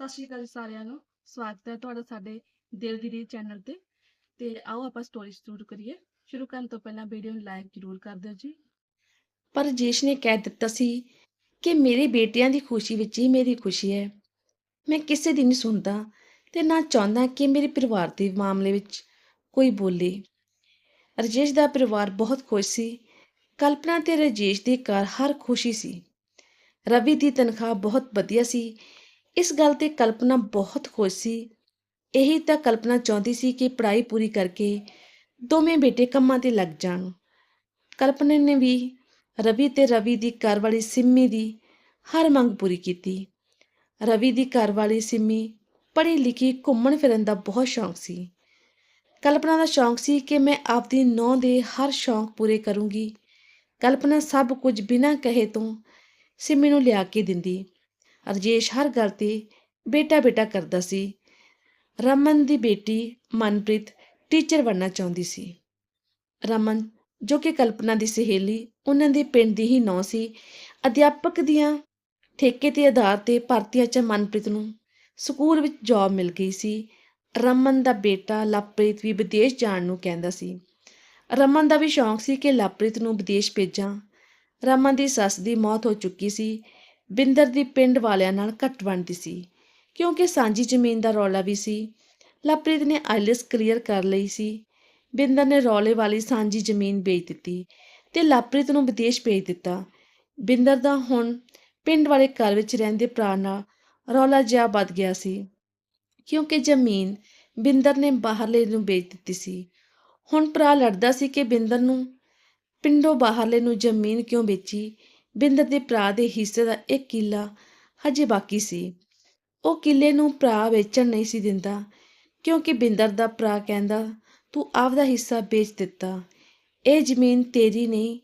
ਸਤਿ ਸ਼੍ਰੀ ਅਕਾਲ ਸਾਰਿਆਂ ਨੂੰ। ਸਵਾਗਤ ਹੈ ਤੁਹਾਡਾ ਸਾਡੇ ਦਿਲ ਦੀ ਰੀਤ ਚੈਨਲ ਤੇ। ਤੇ ਆਓ ਆਪਾਂ ਸਟੋਰੀ ਸ਼ੁਰੂ ਕਰੀਏ। ਸ਼ੁਰੂ ਕਰਨ ਤੋਂ ਪਹਿਲਾਂ ਵੀਡੀਓ ਨੂੰ ਲਾਈਕ ਜ਼ਰੂਰ ਕਰ ਦਿਓ ਜੀ। ਪਰ ਜੇਸ਼ ਨੇ ਕਹਿ ਦਿੱਤਾ ਸੀ ਕਿ ਮੇਰੇ ਬੇਟਿਆਂ ਦੀ ਖੁਸ਼ੀ ਵਿੱਚ ਹੀ ਮੇਰੀ ਖੁਸ਼ੀ ਹੈ। ਮੈਂ ਕਿਸੇ ਦੀ ਨਹੀਂ ਸੁਣਦਾ ਤੇ ਨਾ ਚਾਹੁੰਦਾ ਕਿ ਮੇਰੇ ਪਰਿਵਾਰ ਦੇ ਮਾਮਲੇ ਵਿੱਚ ਕੋਈ ਬੋਲੇ। ਰਜੇਸ਼ ਦਾ ਪਰਿਵਾਰ ਬਹੁਤ ਖੁਸ਼ ਸੀ। ਕਲਪਨਾ ਤੇ ਰਜੇਸ਼ ਦੀ ਘਰ ਹਰ ਖੁਸ਼ੀ ਸੀ। ਰਵੀ ਦੀ ਤਨਖਾਹ ਬਹੁਤ ਵਧੀਆ ਸੀ ਇਸ ਗੱਲ ਤੇ ਕਲਪਨਾ ਬਹੁਤ ਖੁਸ਼ ਸੀ। ਇਹੀ ਤਾਂ ਕਲਪਨਾ ਚਾਹੁੰਦੀ ਸੀ ਕਿ ਪੜ੍ਹਾਈ ਪੂਰੀ ਕਰਕੇ ਦੋਵੇਂ ਬੇਟੇ ਕੰਮਾਂ ਤੇ ਲੱਗ ਜਾਣ। ਕਲਪਨਾ ਨੇ ਵੀ ਰਵੀ ਤੇ ਰਵੀ ਦੀ ਘਰਵਾਲੀ ਸਿੰਮੀ ਦੀ ਹਰ ਮੰਗ ਪੂਰੀ ਕੀਤੀ। ਰਵੀ ਦੀ ਘਰਵਾਲੀ ਸਿੰਮੀ ਪੜ੍ਹੀ ਲਿਖੀ ਘੁੰਮਣ ਫਿਰਨ ਦਾ ਬਹੁਤ ਸ਼ੌਂਕ ਸੀ। ਕਲਪਨਾ ਦਾ ਸ਼ੌਂਕ ਸੀ ਕਿ ਮੈਂ ਆਪਦੀ ਨੌਂ ਦੇ ਹਰ ਸ਼ੌਂਕ ਪੂਰੇ ਕਰੂੰਗੀ। ਕਲਪਨਾ ਸਭ ਕੁਝ ਬਿਨਾਂ ਕਹੇ ਤੋਂ ਸਿੰਮੀ ਨੂੰ ਲਿਆ ਕੇ ਦਿੰਦੀ। ਰਜੇਸ਼ ਹਰ ਗੱਲ ਤੇ ਬੇਟਾ ਬੇਟਾ ਕਰਦਾ ਸੀ। ਰਮਨ ਦੀ ਬੇਟੀ ਮਨਪ੍ਰੀਤ ਟੀਚਰ ਬਣਨਾ ਚਾਹੁੰਦੀ ਸੀ। ਰਮਨ, ਜੋ ਕਿ ਕਲਪਨਾ ਦੀ ਸਹੇਲੀ, ਉਹਨਾਂ ਦੇ ਪਿੰਡ ਦੀ ਹੀ ਨੌ ਸੀ। ਅਧਿਆਪਕ ਦੀਆਂ ਠੇਕੇ ਤੇ ਆਧਾਰ ਤੇ ਭਰਤੀਆਂ ਚ ਮਨਪ੍ਰੀਤ ਨੂੰ ਸਕੂਲ ਵਿੱਚ ਜੌਬ ਮਿਲ ਗਈ ਸੀ। ਰਮਨ ਦਾ ਬੇਟਾ ਲਵਪ੍ਰੀਤ ਵੀ ਵਿਦੇਸ਼ ਜਾਣ ਨੂੰ ਕਹਿੰਦਾ ਸੀ। ਰਮਨ ਦਾ ਵੀ ਸ਼ੌਂਕ ਸੀ ਕਿ ਲਵਪ੍ਰੀਤ ਨੂੰ ਵਿਦੇਸ਼ ਭੇਜਾਂ। ਰਮਨ ਦੀ ਸੱਸ ਦੀ ਮੌਤ ਹੋ ਚੁੱਕੀ ਸੀ। ਬਿੰਦਰ ਦੀ ਪਿੰਡ ਵਾਲਿਆਂ ਨਾਲ ਘੱਟ ਬਣਦੀ ਸੀ, ਕਿਉਂਕਿ ਸਾਂਝੀ ਜ਼ਮੀਨ ਦਾ ਰੌਲਾ ਵੀ ਸੀ। ਲਵਪ੍ਰੀਤ ਨੇ ਆਈਲੈਸ ਕਲੀਅਰ ਕਰ ਲਈ ਸੀ। ਬਿੰਦਰ ਨੇ ਰੌਲੇ ਵਾਲੀ ਸਾਂਝੀ ਜ਼ਮੀਨ ਵੇਚ ਦਿੱਤੀ ਤੇ ਲਵਪ੍ਰੀਤ ਨੂੰ ਵਿਦੇਸ਼ ਭੇਜ ਦਿੱਤਾ। ਬਿੰਦਰ ਦਾ ਹੁਣ ਪਿੰਡ ਵਾਲੇ ਘਰ ਵਿੱਚ ਰਹਿੰਦੇ ਭਰਾ ਨਾਲ ਰੌਲਾ ਜਿਹਾ ਵੱਧ ਗਿਆ ਸੀ, ਕਿਉਂਕਿ ਜ਼ਮੀਨ ਬਿੰਦਰ ਨੇ ਬਾਹਰਲੇ ਨੂੰ ਵੇਚ ਦਿੱਤੀ ਸੀ। ਹੁਣ ਭਰਾ ਲੜਦਾ ਸੀ ਕਿ ਬਿੰਦਰ ਨੂੰ ਪਿੰਡੋਂ ਬਾਹਰਲੇ ਨੂੰ ਜ਼ਮੀਨ ਕਿਉਂ ਵੇਚੀ? ਬਿੰਦਰ ਦੇ ਭਰਾ ਦੇ ਹਿੱਸੇ ਦਾ ਇੱਕ ਕਿੱਲਾ ਹਜੇ ਬਾਕੀ ਸੀ। ਉਹ ਕਿੱਲੇ ਨੂੰ ਭਰਾ ਵੇਚਣ ਨਹੀਂ ਸੀ ਦਿੰਦਾ, ਕਿਉਂਕਿ ਬਿੰਦਰ ਦਾ ਭਰਾ ਕਹਿੰਦਾ, ਤੂੰ ਆਪਦਾ ਹਿੱਸਾ ਵੇਚ ਦਿੱਤਾ। ਇਹ ਜ਼ਮੀਨ ਤੇਰੀ ਨਹੀਂ,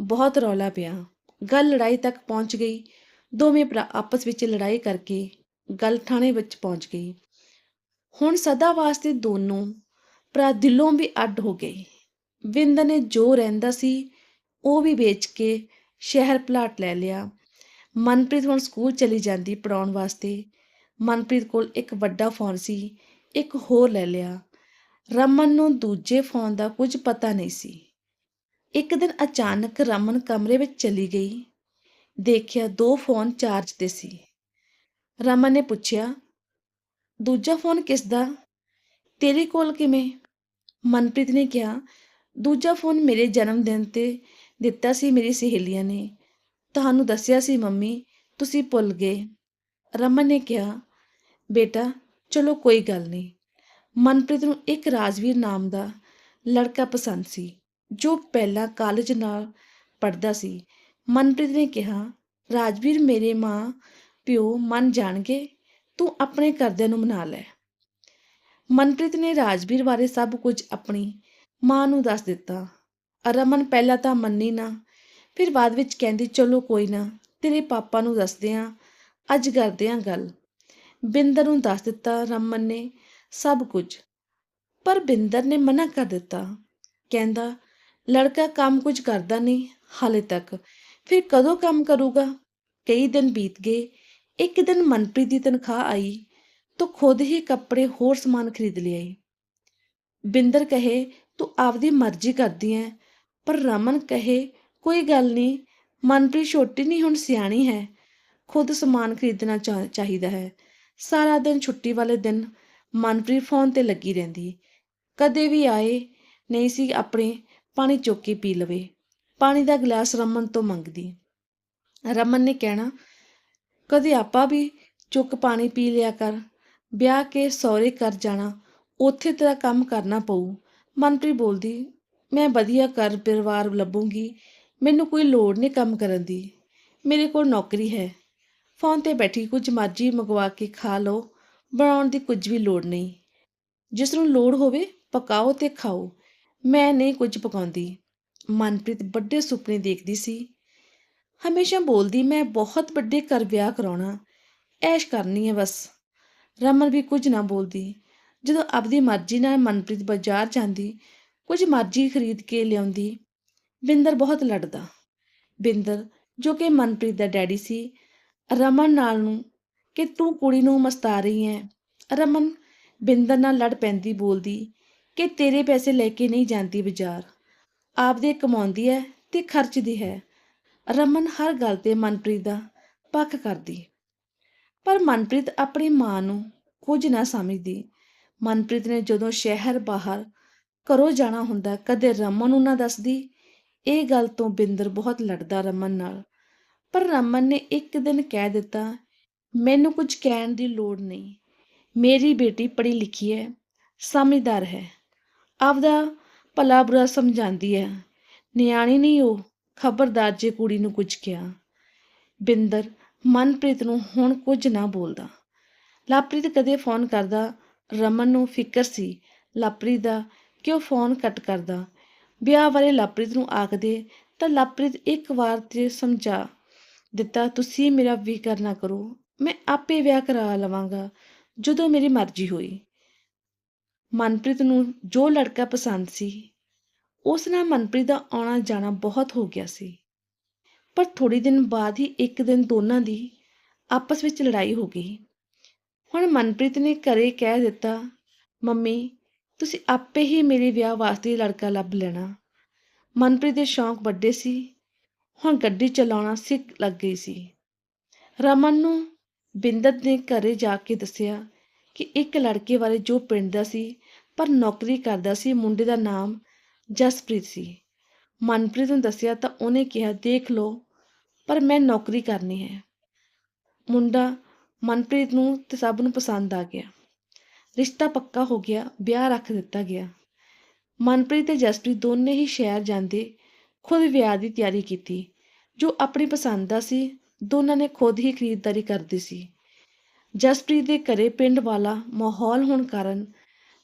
ਬਹੁਤ ਰੌਲਾ ਪਿਆ। ਗੱਲ ਲੜਾਈ ਤੱਕ ਪਹੁੰਚ ਗਈ। ਦੋਵੇਂ ਭਰਾ ਆਪਸ ਵਿੱਚ ਲੜਾਈ ਕਰਕੇ ਗੱਲ ਥਾਣੇ ਵਿੱਚ ਪਹੁੰਚ ਗਈ ਹੁਣ ਸਦਾ ਵਾਸਤੇ ਦੋਨੋਂ ਭਰਾ ਦਿਲੋਂ ਵੀ ਅੱਡ ਹੋ ਗਏ। ਵਿੰਦ ਨੇ ਜੋ ਰਹਿੰਦਾ ਸੀ, ਉਹ ਵੀ ਵੇਚ ਕੇ ਸ਼ਹਿਰ ਪਲਾਟ ਲੈ ਲਿਆ। ਮਨਪ੍ਰੀਤ ਹੁਣ ਸਕੂਲ ਚਲੀ ਜਾਂਦੀ ਪੜਾਉਣ ਵਾਸਤੇ। ਮਨਪ੍ਰੀਤ ਕੋਲ ਇੱਕ ਵੱਡਾ ਫੋਨ ਸੀ, ਇੱਕ ਹੋਰ ਲੈ ਲਿਆ। ਰਮਨ ਨੂੰ ਦੂਜੇ ਫੋਨ ਦਾ ਕੁਝ ਪਤਾ ਨਹੀਂ ਸੀ। ਇੱਕ ਦਿਨ ਅਚਾਨਕ ਰਮਨ ਕਮਰੇ ਵਿੱਚ ਚਲੀ ਗਈ। ਦੇਖਿਆ ਦੋ ਫੋਨ ਚਾਰਜ ਤੇ ਸੀ। ਰਮਨ ਨੇ ਪੁੱਛਿਆ, ਦੂਜਾ ਫੋਨ ਕਿਸ ਦਾ? ਤੇਰੇ ਕੋਲ ਕਿਵੇਂ? ਮਨਪ੍ਰੀਤ ਨੇ ਕਿਹਾ, ਦੂਜਾ ਫੋਨ ਮੇਰੇ ਜਨਮ ਦਿਨ ਤੇ ਦਿੱਤਾ ਸੀ ਮੇਰੀ ਸਹੇਲੀਆਂ ਨੇ। ਤੁਹਾਨੂੰ ਦੱਸਿਆ ਸੀ, ਮੰਮੀ, ਤੁਸੀਂ ਭੁੱਲ ਗਏ। ਰਮਨ ਨੇ ਕਿਹਾ, ਬੇਟਾ, ਚਲੋ ਕੋਈ ਗੱਲ ਨਹੀਂ। ਮਨਪ੍ਰੀਤ ਨੂੰ ਇੱਕ ਰਾਜਵੀਰ ਨਾਮ ਦਾ ਲੜਕਾ ਪਸੰਦ ਸੀ, ਜੋ ਪਹਿਲਾਂ ਕਾਲਜ ਨਾਲ ਪੜਦਾ ਸੀ। ਮਨਪ੍ਰੀਤ ਨੇ ਕਿਹਾ, ਰਾਜਵੀਰ, ਮੇਰੇ ਮਾਂ, ਪਿਓ ਮੰਨ ਜਾਣਗੇ, ਤੂੰ ਆਪਣੇ ਘਰਦਿਆਂ ਨੂੰ ਮਨਾ ਲੈ। ਮਨਪ੍ਰੀਤ ਨੇ ਰਾਜਵੀਰ ਬਾਰੇ ਸਭ ਕੁਝ ਆਪਣੀ ਮਾਂ ਨੂੰ ਦੱਸ ਦਿੱਤਾ। ਰਮਨ ਪਹਿਲਾਂ ਤਾਂ ਮੰਨੀ ਨਾ, ਫਿਰ ਬਾਅਦ ਵਿੱਚ ਕਹਿੰਦੀ, ਚਲੋ ਕੋਈ ਨਾ, ਤੇਰੇ ਪਾਪਾ ਨੂੰ ਦੱਸਦੇ ਆ, ਅੱਜ ਕਰਦੇ ਆ ਗੱਲ। ਬਿੰਦਰ ਨੂੰ ਦੱਸ ਦਿੱਤਾ ਰਮਨ ਨੇ ਸਭ ਕੁਝ। ਪਰ ਬਿੰਦਰ ਨੇ ਮਨਾ ਕਰ ਦਿੱਤਾ। ਕਹਿੰਦਾ, ਲੜਕਾ ਕੰਮ ਕੁਝ ਕਰਦਾ ਨਹੀਂ, ਹਾਲੇ ਤੱਕ। ਫਿਰ ਕਦੋਂ ਕੰਮ ਕਰੂਗਾ? ਕਈ ਦਿਨ ਬੀਤ ਗਏ। ਇੱਕ ਦਿਨ ਮਨਪ੍ਰੀਤ ਦੀ ਤਨਖਾਹ ਆਈ, ਤਾਂ ਖੁਦ ਹੀ ਕੱਪੜੇ ਹੋਰ ਸਮਾਨ ਖਰੀਦ ਲਿਆਈ। ਬਿੰਦਰ ਕਹੇ, ਤੂੰ ਆਪਦੀ ਮਰਜ਼ੀ ਕਰਦੀ ਐ ਪਰ ਰਮਨ ਕਹੇ, ਕੋਈ ਗੱਲ ਨਹੀਂ ਮਨਪ੍ਰੀਤ ਛੋਟੀ ਨਹੀਂ ਹੁਣ ਸਿਆਣੀ ਹੈ। ਖੁਦ ਸਮਾਨ ਖਰੀਦਣਾ ਚਾ- ਚਾਹੀਦਾ ਹੈ। ਸਾਰਾ ਦਿਨ ਛੁੱਟੀ ਵਾਲੇ ਦਿਨ ਮਨਪ੍ਰੀਤ ਫੋਨ ਤੇ ਲੱਗੀ ਰਹਿੰਦੀ। ਕਦੇ ਵੀ ਆਏ, ਨਹੀਂ ਸੀ ਆਪਣੇ ਪਾਣੀ ਚੁੱਕ ਕੇ ਪੀ ਲਵੇ। ਪਾਣੀ ਦਾ ਗਲਾਸ ਰਮਨ ਤੋਂ ਮੰਗਦੀ। ਰਮਨ ਨੇ ਕਹਿਣਾ, ਕਦੇ ਆਪਾਂ ਵੀ ਚੁੱਕ ਪਾਣੀ ਪੀ ਲਿਆ ਕਰ। ਵਿਆਹ ਕੇ ਸਹੁਰੇ ਕਰ ਜਾਣਾ, ਉੱਥੇ ਤੇਰਾ ਕੰਮ ਕਰਨਾ ਪਊ। ਮਨਪ੍ਰੀਤ ਬੋਲਦੀ ਮੈਂ ਵਧੀਆ ਘਰ ਪਰਿਵਾਰ ਲੱਭੂੰਗੀ। ਮੈਨੂੰ ਕੋਈ ਲੋੜ ਨਹੀਂ ਕੰਮ ਕਰਨ ਦੀ। ਮੇਰੇ ਕੋਲ ਨੌਕਰੀ ਹੈ। ਫੋਨ ਤੇ ਬੈਠੀ ਕੁਝ ਮਰਜ਼ੀ ਮੰਗਵਾ ਕੇ ਖਾ ਲਓ। ਬਣਾਉਣ ਦੀ ਕੁਝ ਵੀ ਲੋੜ ਨਹੀਂ। ਜਿਸ ਨੂੰ ਲੋੜ ਹੋਵੇ ਪਕਾਓ ਤੇ ਖਾਓ। ਮੈਂ ਨਹੀਂ ਕੁਝ ਪਕਾਉਂਦੀ। ਮਨਪ੍ਰੀਤ ਵੱਡੇ ਸੁਪਨੇ ਦੇਖਦੀ ਸੀ। ਹਮੇਸ਼ਾ ਬੋਲਦੀ, ਮੈਂ ਬਹੁਤ ਵੱਡੇ ਘਰ ਵਿਆਹ ਕਰਾਉਣਾ। ਐਸ਼ ਕਰਨੀ ਹੈ ਬਸ। ਰਮਨ ਵੀ ਕੁਝ ਨਾ ਬੋਲਦੀ। ਜਦੋਂ ਆਪਦੀ ਮਰਜ਼ੀ ਨਾਲ ਮਨਪ੍ਰੀਤ ਬਾਜ਼ਾਰ ਜਾਂਦੀ ਕੁਝ ਮਰਜ਼ੀ ਖਰੀਦ ਕੇ ਲਿਆਉਂਦੀ। ਬਿੰਦਰ ਬਹੁਤ ਲੜਦਾ। ਬਿੰਦਰ, ਜੋ ਕਿ ਮਨਪ੍ਰੀਤ ਦਾ ਡੈਡੀ ਸੀ, ਰਮਨ ਨਾਲ ਨੂੰ ਕਿ ਤੂੰ ਕੁੜੀ ਨੂੰ ਮਸਤਾ ਰਹੀ ਹੈ। ਰਮਨ ਬਿੰਦਰ ਨਾਲ ਲੜ ਪੈਂਦੀ ਬੋਲਦੀ ਕਿ ਤੇਰੇ ਪੈਸੇ ਲੈ ਕੇ ਨਹੀਂ ਜਾਂਦੀ ਬਾਜ਼ਾਰ। ਆਪਦੇ ਕਮਾਉਂਦੀ ਹੈ ਤੇ ਖਰਚਦੀ ਹੈ। ਰਮਨ ਹਰ ਗੱਲ ਤੇ ਮਨਪ੍ਰੀਤ ਦਾ ਪੱਖ ਕਰਦੀ। ਪਰ ਮਨਪ੍ਰੀਤ ਆਪਣੀ ਮਾਂ ਨੂੰ ਕੁਝ ਨਾ ਸਮਝਦੀ। ਮਨਪ੍ਰੀਤ ਨੇ ਜਦੋਂ ਸ਼ਹਿਰ ਬਾਹਰ ਘਰੋਂ ਜਾਣਾ ਹੁੰਦਾ, ਕਦੇ ਰਮਨ ਨੂੰ ਨਾ ਦੱਸਦੀ। ਇਹ ਗੱਲ ਤੋਂ ਬਿੰਦਰ ਬਹੁਤ ਲੜਦਾ ਰਮਨ ਨਾਲ। ਪਰ ਰਮਨ ਨੇ ਇੱਕ ਦਿਨ ਕਹਿ ਦਿੱਤਾ, ਮੈਨੂੰ ਕੁਝ ਕਹਿਣ ਦੀ ਲੋੜ ਨਹੀਂ। ਮੇਰੀ ਬੇਟੀ ਪੜ੍ਹੀ ਲਿਖੀ ਹੈ, ਸਮਝਦਾਰ ਹੈ। ਆਪਦਾ ਭਲਾ ਬੁਰਾ ਸਮਝਾਉਂਦੀ ਹੈ। ਨਿਆਣੀ ਨਹੀਂ ਉਹ, ਖਬਰਦਾਰ ਜੇ ਕੁੜੀ ਨੂੰ ਕੁਝ ਕਿਹਾ। ਬਿੰਦਰ ਮਨਪ੍ਰੀਤ ਨੂੰ ਹੁਣ ਕੁਝ ਨਾ ਬੋਲਦਾ। ਲਾਪ੍ਰੀਤ ਕਦੇ ਫੋਨ ਕਰਦਾ, ਰਮਨ ਨੂੰ ਫਿਕਰ ਸੀ। ਲਾਪ੍ਰੀਤ ਦਾ ਕਿ ਉਹ ਫੋਨ ਕੱਟ ਕਰਦਾ? ਵਿਆਹ ਬਾਰੇ ਲਵਪ੍ਰੀਤ ਨੂੰ ਆਖਦੇ, ਤਾਂ ਲਵਪ੍ਰੀਤ ਇੱਕ ਵਾਰ ਤੇ ਸਮਝਾ ਦਿੱਤਾ, ਤੁਸੀਂ ਮੇਰਾ ਫਿਕਰ ਨਾ ਕਰੋ। ਮੈਂ ਆਪੇ ਵਿਆਹ ਕਰਾ ਲਵਾਂਗਾ, ਜਦੋਂ ਮੇਰੀ ਮਰਜ਼ੀ ਹੋਈ। ਮਨਪ੍ਰੀਤ ਨੂੰ ਜੋ ਲੜਕਾ ਪਸੰਦ ਸੀ, ਉਸ ਨਾਲ ਮਨਪ੍ਰੀਤ ਦਾ ਆਉਣਾ ਜਾਣਾ ਬਹੁਤ ਹੋ ਗਿਆ ਸੀ। ਪਰ ਥੋੜੀ ਦਿਨ ਬਾਅਦ ਹੀ ਇੱਕ ਦਿਨ ਦੋਨਾਂ ਦੀ ਆਪਸ ਵਿੱਚ ਲੜਾਈ ਹੋ ਗਈ। ਹੁਣ ਮਨਪ੍ਰੀਤ ਨੇ ਘਰੇ ਕਹਿ ਦਿੱਤਾ, ਮੰਮੀ ਤੁਸੀਂ ਆਪੇ ਹੀ ਮੇਰੇ ਵਿਆਹ ਵਾਸਤੇ ਲੜਕਾ ਲੱਭ ਲੈਣਾ। ਮਨਪ੍ਰੀਤ ਦੇ ਸ਼ੌਂਕ ਵੱਡੇ ਸੀ। ਹੁਣ ਗੱਡੀ ਚਲਾਉਣਾ ਸਿੱਖ ਲੱਗ ਗਈ ਸੀ। ਰਮਨ ਨੂੰ ਬਿੰਦਤ ਨੇ ਘਰੇ ਜਾ ਕੇ ਦੱਸਿਆ ਕਿ ਇੱਕ ਲੜਕੇ ਬਾਰੇ ਜੋ ਪਿੰਡ ਦਾ ਸੀ, ਪਰ ਨੌਕਰੀ ਕਰਦਾ ਸੀ, ਮੁੰਡੇ ਦਾ ਨਾਮ ਜਸਪ੍ਰੀਤ ਸੀ। ਮਨਪ੍ਰੀਤ ਨੂੰ ਦੱਸਿਆ ਤਾਂ ਉਹਨੇ ਕਿਹਾ, ਦੇਖ ਲਓ, ਪਰ ਮੈਂ ਨੌਕਰੀ ਕਰਨੀ ਹੈ। ਮੁੰਡਾ ਮਨਪ੍ਰੀਤ ਨੂੰ ਤੇ ਸਭ ਨੂੰ ਪਸੰਦ ਆ ਗਿਆ। ਰਿਸ਼ਤਾ ਪੱਕਾ ਹੋ ਗਿਆ, ਵਿਆਹ ਰੱਖ ਦਿੱਤਾ ਗਿਆ। ਮਨਪ੍ਰੀਤ ਤੇ ਜਸਪ੍ਰੀਤ ਦੋਨੇ ਹੀ ਸ਼ਹਿਰ ਜਾਂਦੇ ਖੁਦ ਵਿਆਹ ਦੀ ਤਿਆਰੀ ਕੀਤੀ, ਜੋ ਆਪਣੀ ਪਸੰਦ ਦਾ ਸੀ, ਦੋਨਾਂ ਨੇ ਖੁਦ ਹੀ ਖਰੀਦਦਾਰੀ ਕਰਦੀ ਸੀ। ਜਸਪ੍ਰੀਤ ਦੇ ਘਰੇ ਪਿੰਡ ਵਾਲਾ ਮਾਹੌਲ ਹੋਣ ਕਾਰਨ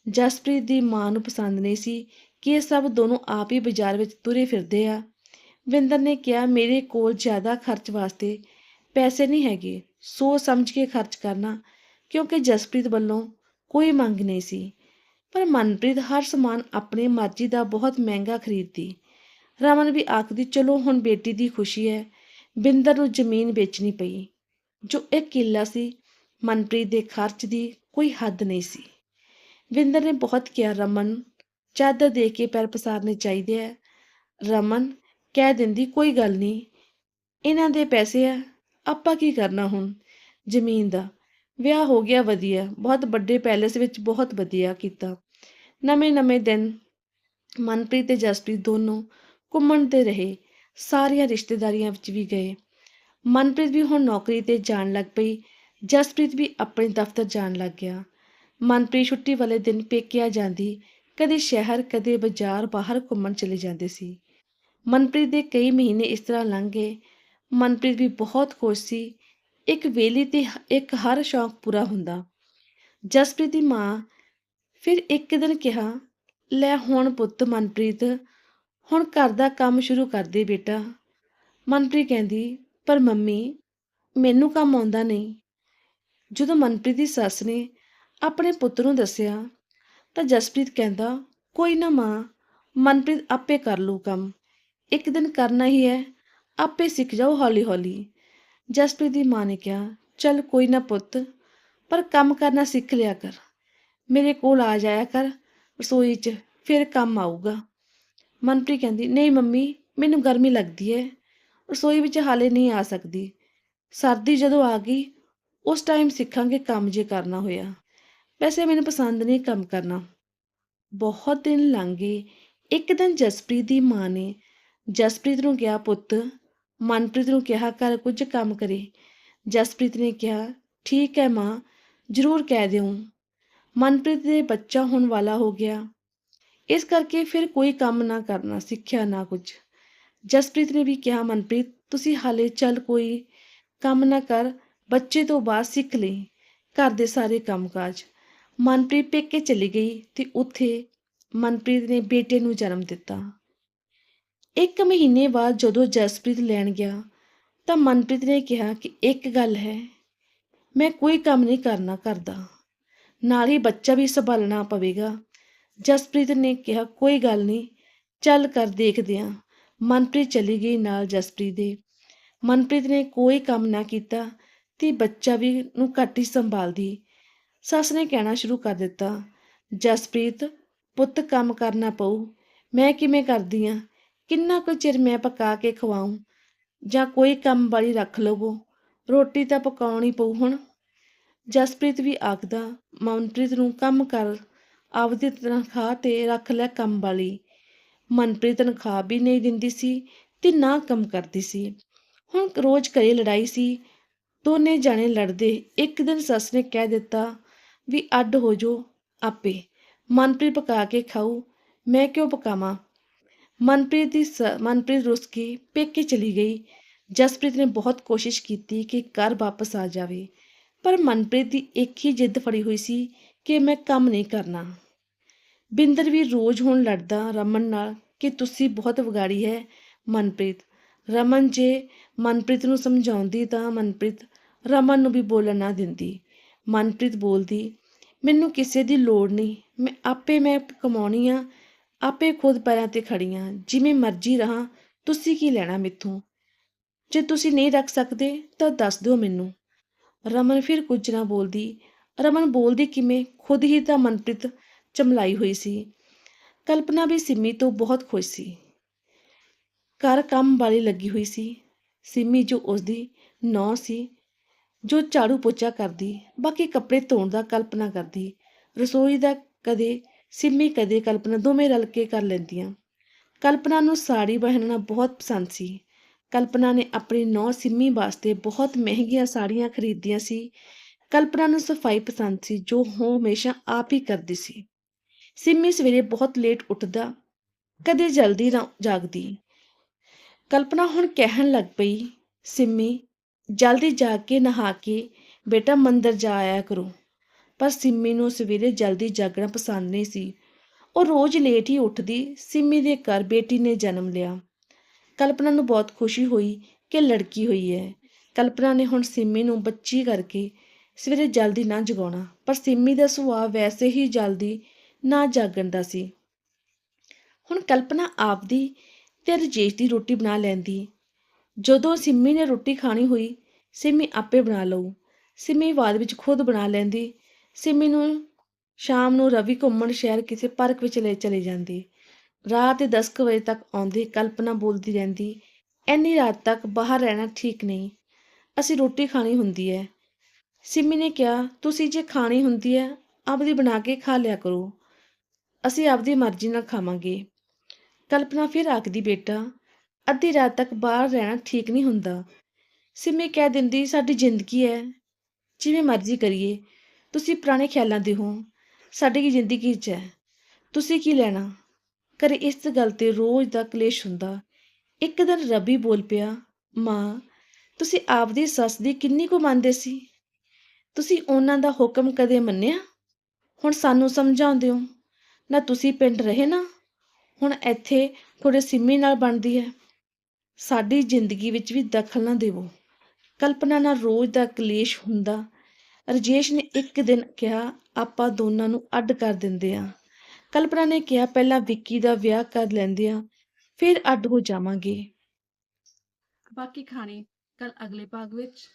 ਜਸਪ੍ਰੀਤ ਦੀ ਮਾਂ ਨੂੰ ਪਸੰਦ ਨਹੀਂ ਸੀ ਕਿ ਇਹ ਸਭ ਦੋਨੋਂ ਆਪ ਹੀ ਬਾਜ਼ਾਰ ਵਿੱਚ ਤੁਰੇ ਫਿਰਦੇ ਆ। ਵਿੰਦਰ ਨੇ ਕਿਹਾ, ਮੇਰੇ ਕੋਲ ਜ਼ਿਆਦਾ ਖਰਚ ਵਾਸਤੇ ਪੈਸੇ ਨਹੀਂ ਹੈਗੇ, ਸੋਚ ਸਮਝ ਕੇ ਖਰਚ ਕਰਨਾ, ਕਿਉਂਕਿ ਜਸਪ੍ਰੀਤ ਵੱਲੋਂ ਕੋਈ ਮੰਗ ਨਹੀਂ ਸੀ। ਪਰ ਮਨਪ੍ਰੀਤ ਹਰ ਸਮਾਨ ਆਪਣੀ ਮਰਜ਼ੀ ਦਾ ਬਹੁਤ ਮਹਿੰਗਾ ਖਰੀਦਦੀ। ਰਮਨ ਵੀ ਆਖਦੀ, ਚਲੋ, ਹੁਣ ਬੇਟੀ ਦੀ ਖੁਸ਼ੀ ਹੈ। ਬਿੰਦਰ ਨੂੰ ਜ਼ਮੀਨ ਵੇਚਣੀ ਪਈ। ਜੋ ਇੱਕ ਕਿੱਲਾ ਸੀ, ਮਨਪ੍ਰੀਤ ਦੇ ਖਰਚ ਦੀ ਕੋਈ ਹੱਦ ਨਹੀਂ ਸੀ। ਵਿੰਦਰ ਨੇ ਬਹੁਤ ਕਿਹਾ, ਰਮਨ, ਚਾਦਰ ਦੇ ਕੇ ਪੈਰ ਪਸਾਰਨੇ ਚਾਹੀਦੇ ਹੈ ਰਮਨ ਕਹਿ ਦਿੰਦੀ, ਕੋਈ ਗੱਲ ਨਹੀਂ। ਇਹਨਾਂ ਦੇ ਪੈਸੇ ਆ। ਆਪਾਂ ਕੀ ਕਰਨਾ ਹੁਣ ਜ਼ਮੀਨ ਦਾ? ਵਿਆਹ ਹੋ ਗਿਆ ਵਧੀਆ, ਬਹੁਤ ਵੱਡੇ ਪੈਲੇਸ ਵਿੱਚ ਬਹੁਤ ਵਧੀਆ ਕੀਤਾ। ਨਵੇਂ ਨਵੇਂ ਦਿਨ, ਮਨਪ੍ਰੀਤ ਤੇ ਜਸਪ੍ਰੀਤ ਦੋਨੋਂ ਘੁੰਮਣ ਤੇ ਰਹੇ, ਸਾਰੀਆਂ ਰਿਸ਼ਤੇਦਾਰੀਆਂ ਵਿੱਚ ਵੀ ਗਏ। ਮਨਪ੍ਰੀਤ ਵੀ ਹੁਣ ਨੌਕਰੀ ਤੇ ਜਾਣ ਲੱਗ ਪਈ, ਜਸਪ੍ਰੀਤ ਵੀ ਆਪਣੇ ਦਫ਼ਤਰ ਜਾਣ ਲੱਗ ਗਿਆ। ਮਨਪ੍ਰੀਤ ਛੁੱਟੀ ਵਾਲੇ ਦਿਨ ਪੇਕਿਆ ਜਾਂਦੀ, ਕਦੇ ਸ਼ਹਿਰ, ਕਦੇ ਬਾਜ਼ਾਰ ਬਾਹਰ ਘੁੰਮਣ ਚਲੇ ਜਾਂਦੇ ਸੀ। ਮਨਪ੍ਰੀਤ ਦੇ ਕਈ ਮਹੀਨੇ ਇਸ ਤਰ੍ਹਾਂ ਲੰਘ ਗਏ। ਮਨਪ੍ਰੀਤ ਵੀ ਬਹੁਤ ਖੁਸ਼ ਸੀ ਇੱਕ ਵੇਲੀ ਤੇ ਇੱਕ ਹਰ ਸ਼ੌਂਕ ਪੂਰਾ ਹੁੰਦਾ। ਜਸਪ੍ਰੀਤ ਦੀ ਮਾਂ ਫਿਰ ਇੱਕ ਦਿਨ ਕਿਹਾ, ਲੈ ਹੁਣ ਪੁੱਤ ਮਨਪ੍ਰੀਤ, ਹੁਣ ਘਰ ਦਾ ਕੰਮ ਸ਼ੁਰੂ ਕਰ ਦੇ ਬੇਟਾ। ਮਨਪ੍ਰੀਤ ਕਹਿੰਦੀ, ਪਰ ਮੰਮੀ, ਮੈਨੂੰ ਕੰਮ ਆਉਂਦਾ ਨਹੀਂ। ਜਦੋਂ ਮਨਪ੍ਰੀਤ ਦੀ ਸੱਸ ਨੇ ਆਪਣੇ ਪੁੱਤ ਨੂੰ ਦੱਸਿਆ, ਤਾਂ ਜਸਪ੍ਰੀਤ ਕਹਿੰਦਾ, ਕੋਈ ਨਾ ਮਾਂ, ਮਨਪ੍ਰੀਤ ਆਪੇ ਕਰ ਲੂ ਕੰਮ। ਇੱਕ ਦਿਨ ਕਰਨਾ ਹੀ ਹੈ, ਆਪੇ ਸਿੱਖ ਜਾਓ ਹੌਲੀ ਹੌਲੀ ਜਸਪ੍ਰੀਤ ਦੀ ਮਾਂ ਨੇ ਕਿਹਾ, ਚੱਲ ਕੋਈ ਨਾ ਪੁੱਤ, ਪਰ ਕੰਮ ਕਰਨਾ ਸਿੱਖ ਲਿਆ ਕਰ। ਮੇਰੇ ਕੋਲ ਆ ਜਾਇਆ ਕਰ, ਰਸੋਈ 'ਚ ਫਿਰ ਕੰਮ ਆਊਗਾ। ਮਨਪ੍ਰੀਤ ਕਹਿੰਦੀ, ਨਹੀਂ ਮੰਮੀ, ਮੈਨੂੰ ਗਰਮੀ ਲੱਗਦੀ ਹੈ ਰਸੋਈ ਵਿੱਚ ਹਾਲੇ ਨਹੀਂ ਆ ਸਕਦੀ। ਸਰਦੀ ਜਦੋਂ ਆ ਗਈ, ਉਸ ਟਾਈਮ ਸਿੱਖਾਂਗੇ ਕੰਮ ਜੇ ਕਰਨਾ ਹੋਇਆ। ਵੈਸੇ ਮੈਨੂੰ ਪਸੰਦ ਨਹੀਂ ਕੰਮ ਕਰਨਾ। ਬਹੁਤ ਦਿਨ ਲੰਘ ਗਏ। ਇੱਕ ਦਿਨ ਜਸਪ੍ਰੀਤ ਦੀ ਮਾਂ ਨੇ ਜਸਪ੍ਰੀਤ ਨੂੰ ਕਿਹਾ, ਪੁੱਤ ਮਨਪ੍ਰੀਤ ਨੂੰ ਕਿਹਾ ਕਰ ਕੁਝ ਕੰਮ ਕਰੇ। ਜਸਪ੍ਰੀਤ ਨੇ ਕਿਹਾ, ਠੀਕ ਹੈ ਮਾਂ, ਜ਼ਰੂਰ ਕਹਿ ਦਿਓ ਮਨਪ੍ਰੀਤ ਦੇ ਬੱਚਾ ਹੋਣ ਵਾਲਾ ਹੋ ਗਿਆ। ਇਸ ਕਰਕੇ ਫਿਰ ਕੋਈ ਕੰਮ ਨਾ ਕਰਨਾ, ਸਿੱਖਿਆ ਨਾ ਕੁਝ। ਜਸਪ੍ਰੀਤ ਨੇ ਵੀ ਕਿਹਾ, ਮਨਪ੍ਰੀਤ, ਤੁਸੀਂ ਹਾਲੇ ਚੱਲ ਕੋਈ ਕੰਮ ਨਾ ਕਰ, ਬੱਚੇ ਤੋਂ ਬਾਅਦ ਸਿੱਖ ਲਈ ਘਰ ਦੇ ਸਾਰੇ ਕੰਮਕਾਜ। ਮਨਪ੍ਰੀਤ ਪੇਕੇ ਚਲੀ ਗਈ ਤੇ ਉੱਥੇ ਮਨਪ੍ਰੀਤ ਨੇ ਬੇਟੇ ਨੂੰ ਜਨਮ ਦਿੱਤਾ। ਇੱਕ ਮਹੀਨੇ ਬਾਅਦ ਜਦੋਂ ਜਸਪ੍ਰੀਤ ਲੈਣ ਗਿਆ, ਤਾਂ ਮਨਪ੍ਰੀਤ ਨੇ ਕਿਹਾ ਕਿ ਇੱਕ ਗੱਲ ਹੈ, ਮੈਂ ਕੋਈ ਕੰਮ ਨਹੀਂ ਕਰਨਾ ਕਰਦਾ। ਨਾਲ ਹੀ ਬੱਚਾ ਵੀ ਸੰਭਾਲਣਾ ਪਵੇਗਾ। ਜਸਪ੍ਰੀਤ ਨੇ ਕਿਹਾ, ਕੋਈ ਗੱਲ ਨਹੀਂ, ਚੱਲ ਕਰ ਦੇਖਦੇ ਹਾਂ ਮਨਪ੍ਰੀਤ ਚਲੀ ਗਈ ਨਾਲ ਜਸਪ੍ਰੀਤ ਦੇ। ਮਨਪ੍ਰੀਤ ਨੇ ਕੋਈ ਕੰਮ ਨਾ ਕੀਤਾ, ਤੇ ਬੱਚਾ ਵੀ ਨੂੰ ਘੱਟ ਹੀ ਸੰਭਾਲਦੀ। ਸੱਸ ਨੇ ਕਹਿਣਾ ਸ਼ੁਰੂ ਕਰ ਦਿੱਤਾ, ਜਸਪ੍ਰੀਤ, ਪੁੱਤ ਕੰਮ ਕਰਨਾ ਪਊ, ਮੈਂ ਕਿਵੇਂ ਕਰਦੀ ਆ? ਕਿੰਨਾ ਕੁ ਚਿਰ ਮੈਂ ਪਕਾ ਕੇ ਖਵਾਉਂ ਜਾਂ ਕੋਈ ਕੰਮ ਵਾਲੀ ਰੱਖ ਲਵੋ? ਰੋਟੀ ਤਾਂ ਪਕਾਉਣੀ ਪਊ ਹੁਣ। ਜਸਪ੍ਰੀਤ ਵੀ ਆਖਦਾ, ਮਨਪ੍ਰੀਤ ਨੂੰ ਕੰਮ ਕਰ, ਆਪਦੀ ਤਨਖਾਹ ਤੇ ਰੱਖ ਲੈ ਕੰਮ ਵਾਲੀ। ਮਨਪ੍ਰੀਤ ਤਨਖਾਹ ਵੀ ਨਹੀਂ ਦਿੰਦੀ ਸੀ ਤੇ ਨਾ ਕੰਮ ਕਰਦੀ ਸੀ। ਹੁਣ ਰੋਜ਼ ਘਰੇ ਲੜਾਈ ਸੀ। ਦੋਨੇ ਜਾਣੇ ਲੜਦੇ। ਇੱਕ ਦਿਨ ਸੱਸ ਨੇ ਕਹਿ ਦਿੱਤਾ ਵੀ ਅੱਡ ਹੋ ਜੋ ਆਪੇ। ਮਨਪ੍ਰੀਤ ਪਕਾ ਕੇ ਖਾਊ। ਮੈਂ ਕਿਉਂ ਪਕਾਵਾਂ? ਮਨਪ੍ਰੀਤ ਦੀ ਸ- ਮਨਪ੍ਰੀਤ ਰੁੱਸ ਕੇ ਪੇਕੇ ਚਲੀ ਗਈ। ਜਸਪ੍ਰੀਤ ਨੇ ਬਹੁਤ ਕੋਸ਼ਿਸ਼ ਕੀਤੀ ਕਿ ਘਰ ਵਾਪਸ ਆ ਜਾਵੇ, ਪਰ ਮਨਪ੍ਰੀਤ ਦੀ ਇੱਕ ਹੀ ਜਿੱਦ ਫੜੀ ਹੋਈ ਸੀ ਕਿ ਮੈਂ ਕੰਮ ਨਹੀਂ ਕਰਨਾ। ਬਿੰਦਰ ਵੀ ਰੋਜ਼ ਹੁਣ ਲੜਦਾ ਰਮਨ ਨਾਲ ਕਿ ਤੁਸੀਂ ਬਹੁਤ ਵਿਗਾੜੀ ਹੈ ਮਨਪ੍ਰੀਤ। ਰਮਨ ਜੇ ਮਨਪ੍ਰੀਤ ਨੂੰ ਸਮਝਾਉਂਦੀ ਤਾਂ ਮਨਪ੍ਰੀਤ ਰਮਨ ਨੂੰ ਵੀ ਬੋਲਣ ਨਾ ਦਿੰਦੀ। ਮਨਪ੍ਰੀਤ ਬੋਲਦੀ, ਮੈਨੂੰ ਕਿਸੇ ਦੀ ਲੋੜ ਨਹੀਂ, ਮੈਂ ਆਪੇ ਮੈਂ ਕਮਾਉਣੀ ਆ ਆਪੇ ਖੁਦ ਪੈਰਾਂ ਤੇ ਖੜੀਆਂ, ਜਿਵੇਂ ਮਰਜ਼ੀ ਰਹਾ, ਤੁਸੀਂ ਕੀ ਲੈਣਾ ਮਿੱਥੋਂ? ਜੇ ਤੁਸੀਂ ਨਹੀਂ ਰੱਖ ਸਕਦੇ, ਤਾਂ ਦੱਸ ਦਿਓ ਮੈਨੂੰ। ਰਮਨ ਫਿਰ ਕੁਝ ਨਾ ਬੋਲਦੀ। ਰਮਨ ਬੋਲਦੀ ਕਿਵੇਂ? ਖੁਦ ਹੀ ਤਾਂ ਮਨਪ੍ਰੀਤ ਚਮਲਾਈ ਹੋਈ ਸੀ। ਕਲਪਨਾ ਵੀ ਸਿੰਮੀ ਤੋਂ ਬਹੁਤ ਖੁਸ਼ ਸੀ। ਘਰ ਕੰਮ ਵਾਲੀ ਲੱਗੀ ਹੋਈ ਸੀ। ਸਿੰਮੀ ਜੋ ਉਸਦੀ ਨੌ ਸੀ, ਜੋ ਝਾੜੂ ਪੋਚਾ ਕਰਦੀ, ਬਾਕੀ ਕੱਪੜੇ ਧੋਣ ਦਾ ਕਲਪਨਾ ਕਰਦੀ। ਰਸੋਈ ਦਾ ਕਦੇ ਸਿੰਮੀ ਕਦੇ ਕਲਪਨਾ ਦੋਵੇਂ ਰਲ ਕੇ ਕਰ ਲੈਂਦੀਆਂ। ਕਲਪਨਾ ਨੂੰ ਸਾੜੀ ਪਹਿਨਣਾ ਬਹੁਤ ਪਸੰਦ ਸੀ। ਕਲਪਨਾ ਨੇ ਆਪਣੀ ਨੌ ਸਿੰਮੀ ਵਾਸਤੇ ਬਹੁਤ ਮਹਿੰਗੀਆਂ ਸਾੜੀਆਂ ਖਰੀਦੀਆਂ ਸੀ। ਕਲਪਨਾ ਨੂੰ ਸਫ਼ਾਈ ਪਸੰਦ ਸੀ, ਜੋ ਉਹ ਹਮੇਸ਼ਾ ਆਪ ਹੀ ਕਰਦੀ ਸੀ। ਸਿੰਮੀ ਸਵੇਰੇ ਬਹੁਤ ਲੇਟ ਉੱਠਦਾ, ਕਦੇ ਜਲਦੀ ਨਾ ਜਾਗਦੀ। ਕਲਪਨਾ ਹੁਣ ਕਹਿਣ ਲੱਗ ਪਈ, ਸਿੰਮੀ, ਜਲਦੀ ਜਾ ਕੇ ਨਹਾ ਕੇ ਬੇਟਾ ਮੰਦਰ ਜਾ ਆਇਆ ਕਰੋ। ਪਰ ਸਿੰਮੀ ਨੂੰ ਸਵੇਰੇ ਜਲਦੀ ਜਾਗਣਾ ਪਸੰਦ ਨਹੀਂ ਸੀ। ਉਹ ਰੋਜ਼ ਲੇਟ ਹੀ ਉੱਠਦੀ, ਸਿੰਮੀ ਦੇ ਘਰ ਬੇਟੀ ਨੇ ਜਨਮ ਲਿਆ। ਕਲਪਨਾ ਨੂੰ ਬਹੁਤ ਖੁਸ਼ੀ ਹੋਈ ਕਿ ਲੜਕੀ ਹੋਈ ਹੈ। ਕਲਪਨਾ ਨੇ ਹੁਣ ਸਿੰਮੀ ਨੂੰ ਬੱਚੀ ਕਰਕੇ ਸਵੇਰੇ ਜਲਦੀ ਨਾ ਜਗਾਉਣਾ, ਪਰ ਸਿੰਮੀ ਦਾ ਸੁਭਾਅ ਵੈਸੇ ਹੀ ਜਲਦੀ ਨਾ ਜਾਗਣ ਦਾ ਸੀ। ਹੁਣ ਕਲਪਨਾ ਆਪਦੀ ਤੇ ਰਜੇਸ਼ ਦੀ ਰੋਟੀ ਬਣਾ ਲੈਂਦੀ। ਜਦੋਂ ਸਿੰਮੀ ਨੇ ਰੋਟੀ ਖਾਣੀ ਹੋਈ, ਸਿੰਮੀ ਆਪੇ ਬਣਾ ਲਊ। ਸਿੰਮੀ ਬਾਅਦ ਵਿੱਚ ਖੁਦ ਬਣਾ ਲੈਂਦੀ ਸਿੰਮੀ ਨੂੰ ਸ਼ਾਮ ਨੂੰ ਰਵੀ ਘੁੰਮਣ ਸ਼ਹਿਰ ਕਿਸੇ ਪਾਰਕ ਵਿੱਚ ਲੈ ਚਲੇ ਜਾਂਦੀ। ਰਾਤ ਦੇ 10 ਕੁ ਵਜੇ ਤੱਕ ਆਉਂਦੀ, ਕਲਪਨਾ ਬੋਲਦੀ ਰਹਿੰਦੀ ਐਨੀ ਰਾਤ ਤੱਕ ਬਾਹਰ ਰਹਿਣਾ ਠੀਕ ਨਹੀਂ। ਅਸੀਂ ਰੋਟੀ ਖਾਣੀ ਹੁੰਦੀ ਹੈ। ਸਿੰਮੀ ਨੇ ਕਿਹਾ, ਤੁਸੀਂ ਜੇ ਖਾਣੀ ਹੁੰਦੀ ਹੈ, ਆਪਦੀ ਬਣਾ ਕੇ ਖਾ ਲਿਆ ਕਰੋ। ਅਸੀਂ ਆਪਦੀ ਮਰਜ਼ੀ ਨਾਲ ਖਾਵਾਂਗੇ। ਕਲਪਨਾ ਫਿਰ ਆਖਦੀ, ਬੇਟਾ, ਅੱਧੀ ਰਾਤ ਤੱਕ ਬਾਹਰ ਰਹਿਣਾ ਠੀਕ ਨਹੀਂ ਹੁੰਦਾ। ਸਿੰਮੀ ਕਹਿ ਦਿੰਦੀ, ਸਾਡੀ ਜ਼ਿੰਦਗੀ ਹੈ। ਜਿਵੇਂ ਮਰਜ਼ੀ ਕਰੀਏ। ਤੁਸੀਂ ਪੁਰਾਣੇ ਖਿਆਲਾਂ ਦੇ ਹੋ। ਸਾਡੀ ਕੀ ਜ਼ਿੰਦਗੀ 'ਚ ਹੈ। ਤੁਸੀਂ ਕੀ ਲੈਣਾ। ਕਰੇ ਇਸ ਗੱਲ ਤੇ ਰੋਜ਼ ਦਾ ਕਲੇਸ਼ ਹੁੰਦਾ। ਇੱਕ ਦਿਨ ਰਵੀ ਬੋਲ ਪਿਆ, ਮਾਂ, ਤੁਸੀਂ ਆਪਦੀ ਸੱਸ ਦੀ ਕਿੰਨੀ ਕੁ ਮੰਨਦੇ ਸੀ? ਤੁਸੀਂ ਉਹਨਾਂ ਦਾ ਹੁਕਮ ਕਦੇ ਮੰਨਿਆ? ਹੁਣ ਸਾਨੂੰ ਸਮਝਾਉਂਦੇ ਹੋ। ਨਾ ਤੁਸੀਂ ਪਿੰਡ ਰਹੇ ਨਾ। ਹੁਣ ਇੱਥੇ ਥੋੜੇ ਸਿੰਮੀ ਨਾਲ ਬਣਦੀ ਹੈ। ਸਾਡੀ ਜ਼ਿੰਦਗੀ ਵਿੱਚ ਵੀ ਦਖਲ ਨਾ ਦੇਵੋ। ਕਲਪਨਾ ਨਾਲ ਰੋਜ਼ ਦਾ ਕਲੇਸ਼ ਹੁੰਦਾ। ਰਜੇਸ਼ ਨੇ ਇੱਕ ਦਿਨ ਕਿਹਾ, ਆਪਾਂ ਦੋਨਾਂ ਨੂੰ ਅੱਡ ਕਰ ਦਿੰਦੇ ਆ। ਕਲਪਨਾ ਨੇ ਕਿਹਾ, ਪਹਿਲਾਂ ਵਿੱਕੀ ਦਾ ਵਿਆਹ ਕਰ ਲੈਂਦੇ ਆ, ਫਿਰ ਅੱਡ ਹੋ ਜਾਵਾਂਗੇ। ਬਾਕੀ ਕਹਾਣੀ ਕੱਲ ਅਗਲੇ ਭਾਗ ਵਿੱਚ।